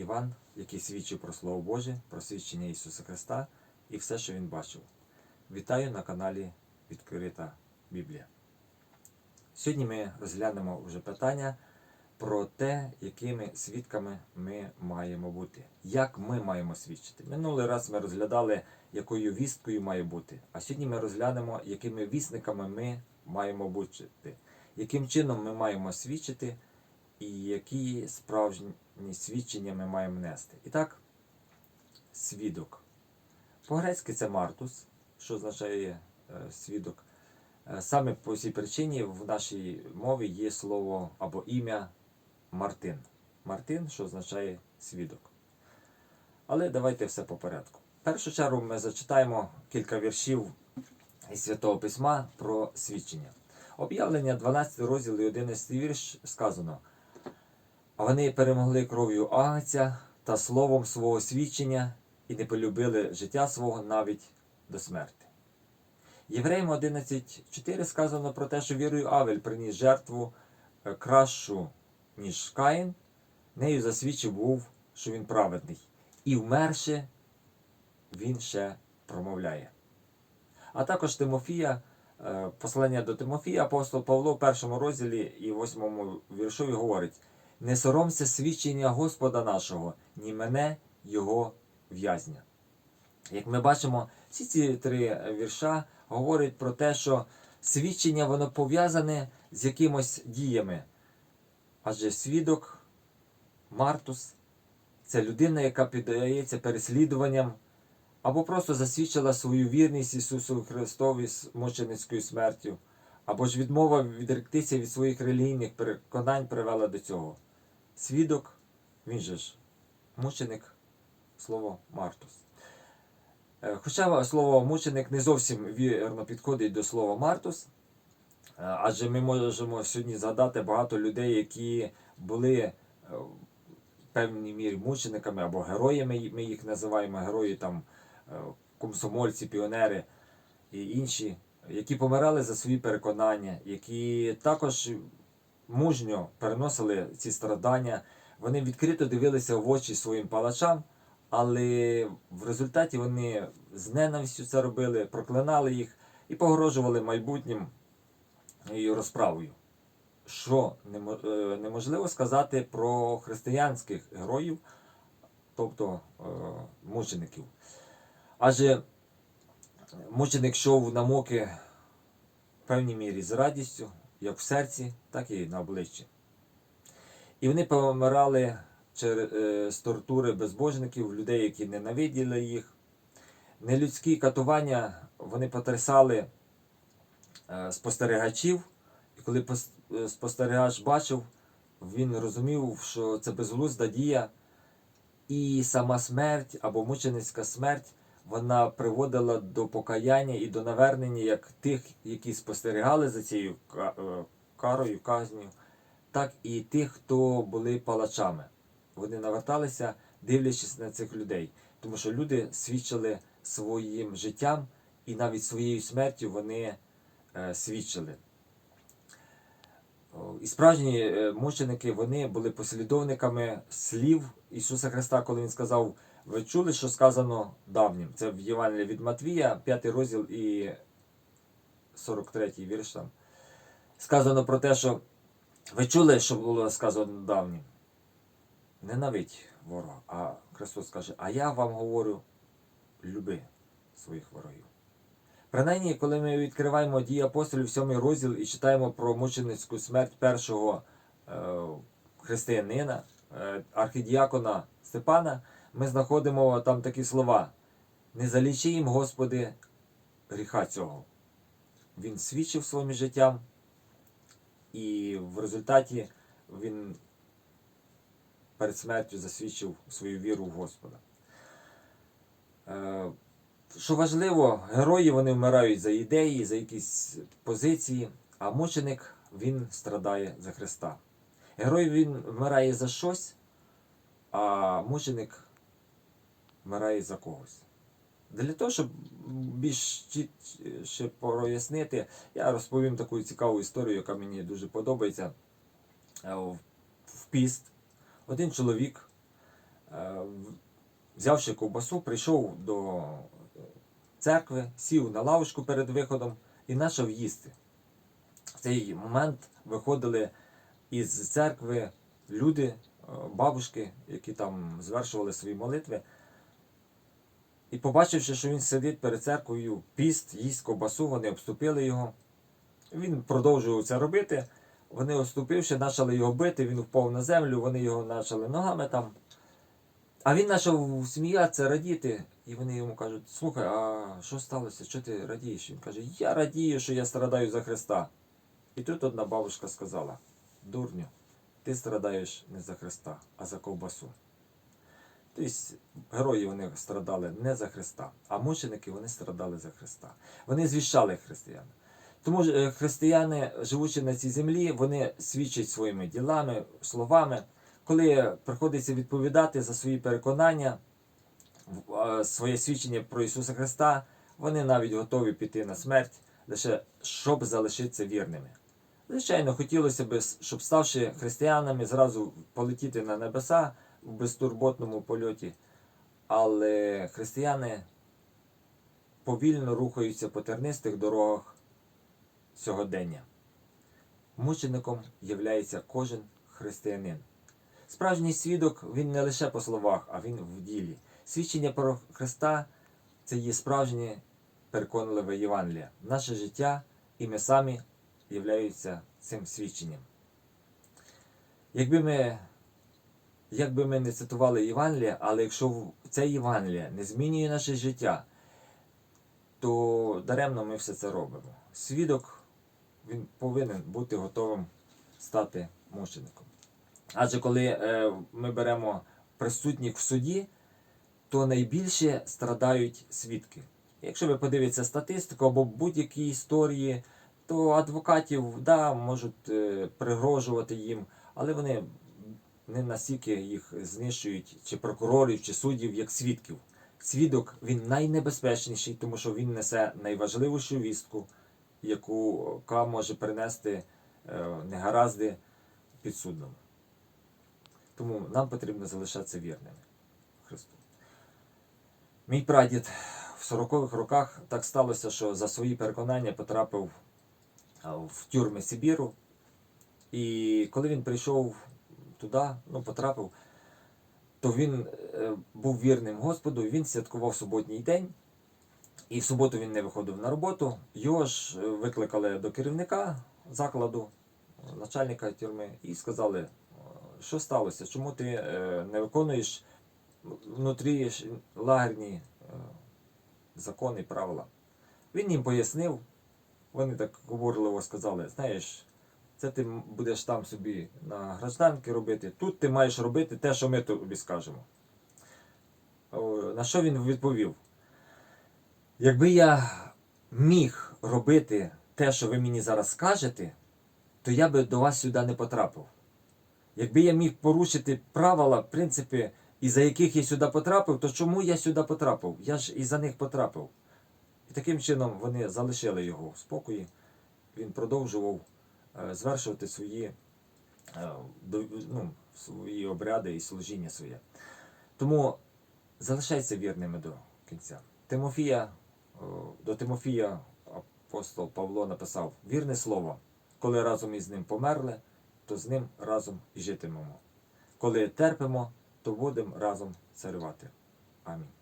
Іван, який свідчив про Слово Боже, про свідчення Ісуса Христа і все, що він бачив. Вітаю на каналі Відкрита Біблія. Сьогодні ми розглянемо вже питання про те, якими свідками ми маємо бути. Як ми маємо свідчити. Минулий раз ми розглядали, якою вісткою має бути. А сьогодні ми розглянемо, якими вісниками ми маємо бути, яким чином ми маємо свідчити і які справжні свідчення ми маємо нести. І так, свідок. По-грецьки це Мартус, що означає е, свідок. Е, Саме по цій причині в нашій мові є слово або ім'я Мартин. Мартин, що означає свідок. Але давайте все по порядку. В першу чергу ми зачитаємо кілька віршів із Святого Письма про свідчення. Об'явлення 12 розділ і 11 вірш сказано. Вони перемогли кров'ю Агнця та словом свого свідчення і не полюбили життя свого навіть до смерти. Євреям 11.4 сказано про те, що вірою Авель приніс жертву е, кращу, ніж Каїн, нею засвідчив був, що він праведний. І вмерши, він ще промовляє. А також Тимофія, е, послання до Тимофія, апостол Павло в першому розділі і восьмому віршові говорить: не соромся свідчення Господа нашого, ні мене, його в'язня. Як ми бачимо, всі ці три вірша говорять про те, що свідчення воно пов'язане з якимось діями. Адже свідок Мартус це людина, яка піддається переслідуванням або просто засвідчила свою вірність Ісусу Христові з мученицькою смертю, або ж відмова відректися від своїх релігійних переконань привела до цього. Свідок, він же ж мученик, слово Мартус. Е, Хоча слово мученик не зовсім вірно підходить до слова Мартус, е, адже ми можемо сьогодні згадати багато людей, які були е, в певній мірі мучениками або героями, ми їх називаємо герої там комсомольці, піонери і інші, які помирали за свої переконання, які також мужньо переносили ці страдання. Вони відкрито дивилися в очі своїм палачам, але в результаті вони з ненавистю це робили, проклинали їх і погрожували майбутнім розправою. Що е, неможливо сказати про християнських героїв, тобто е, мучеників. Адже мученик йшов на муки в певній мірі з радістю, як в серці, так і на обличчі. І вони помирали е, з тортури безбожників, людей, які ненавиділи їх. Нелюдські катування вони потрясали е, спостерігачів, і коли е, спостерігач бачив, він розумів, що це безглузда дія, і сама смерть або мученицька смерть вона приводила до покаяння і до навернення як тих, які спостерігали за цією е, карою, казню, так і тих, хто були палачами. Вони наверталися, дивлячись на цих людей, тому що люди свідчили своїм життям і навіть своєю смертю вони е, свідчили. І справжні е, мученики вони були послідовниками слів Ісуса Христа, коли Він сказав: Ви чули, що сказано давнім? Це в Євангелії від Матвія, 5 розділ і 43 вірш там. Сказано про те, що ви чули, що було сказано давнім? Ненавидь ворога. А Христос каже, а я вам говорю, люби своїх ворогів. Принаймні, коли ми відкриваємо дії апостолів, 7 розділ і читаємо про мученицьку смерть першого е, християнина, е, архідіакона Степана, ми знаходимо там такі слова: Не залічи їм, Господи, гріха цього. Він свідчив своїм життям, і в результаті він перед смертю засвідчив свою віру в Господа. Е, Що важливо, герої вони вмирають за ідеї, за якісь позиції, а мученик він страдає за Христа. Герой він вмирає за щось, а мученик вмирає за когось. Для того, щоб більш чітше прояснити, я розповім таку цікаву історію, яка мені дуже подобається. Е, В піст один чоловік е, взявши ковбасу, прийшов до церкви, сів на лавочку перед виходом і почав їсти. В цей момент виходили із церкви люди, е, бабушки, які там звершували свої молитви. І побачивши, що він сидить перед церквою, піст, їсть ковбасу, вони обступили його. Він продовжував це робити. Вони оступивши, почали його бити, він впав на землю, вони його почали ногами там. А він почав сміятися, радіти. І вони йому кажуть: слухай, а що сталося? Що ти радієш? Він каже, я радію, що я страдаю за Христа. І тут одна бабушка сказала: Дурню, ти страдаєш не за Христа, а за ковбасу. Тобто герої вони страдали не за Христа, а мученики вони страдали за Христа. Вони звіщали християн. Тому е, християни, живучи на цій землі, вони свідчать своїми ділами, словами. Коли приходиться відповідати за свої переконання, е, своє свідчення про Ісуса Христа, вони навіть готові піти на смерть, лише щоб залишитися вірними. Звичайно, хотілося б, щоб ставши християнами, зразу полетіти на небеса в безтурботному польоті, але християни повільно рухаються по тернистих дорогах сьогодення. Мучеником являється кожен християнин. Справжній свідок він не лише по словах, а він в ділі. Свідчення про Христа це є справжнє переконливе Євангеліє. Наше життя і ми самі являються цим свідченням. Якби ми, якби ми не цитували Євангелія, але якщо це Євангеліє не змінює наше життя, то даремно ми все це робимо. Свідок він повинен бути готовим стати мучеником. Адже коли е, ми беремо присутніх в суді, то найбільше страдають свідки. Якщо ви подивитеся статистику або будь-які історії, то адвокатів да, можуть е, пригрожувати їм, але вони не настільки їх знищують, чи прокурорів, чи суддів, як свідків. Свідок він найнебезпечніший, тому що він несе найважливішу вістку, яка може принести е, негаразди підсудному. Тому нам потрібно залишатися вірними Христу. Мій прадід в 40-х роках так сталося, що за свої переконання потрапив в тюрми Сибіру. І коли він прийшов туди, ну, потрапив, то він е, був вірним Господу, він святкував суботній день. І в суботу він не виходив на роботу. Його ж е, викликали до керівника закладу, начальника тюрми, і сказали, е, що сталося, чому ти не виконуєш внутрі лагерні закони і правила. Він їм пояснив, вони так говорливо сказали, знаєш, це ти будеш там собі на гражданки робити, тут ти маєш робити те, що ми тобі скажемо. На що він відповів? Якби я міг робити те, що ви мені зараз скажете, то я би до вас сюди не потрапив. Якби я міг порушити правила, принципи, із-за яких я сюди потрапив, то чому я сюди потрапив? Я ж із-за них потрапив. І таким чином вони залишили його в спокої. Він продовжував звершувати свої, е, ну, свої обряди і служіння своє. Тому залишайся вірними до кінця. Тимофія, е, до Тимофія апостол Павло написав вірне слово, коли разом із ним померли, то з ним разом і житимемо. Коли терпимо, то будемо разом царювати. Амінь.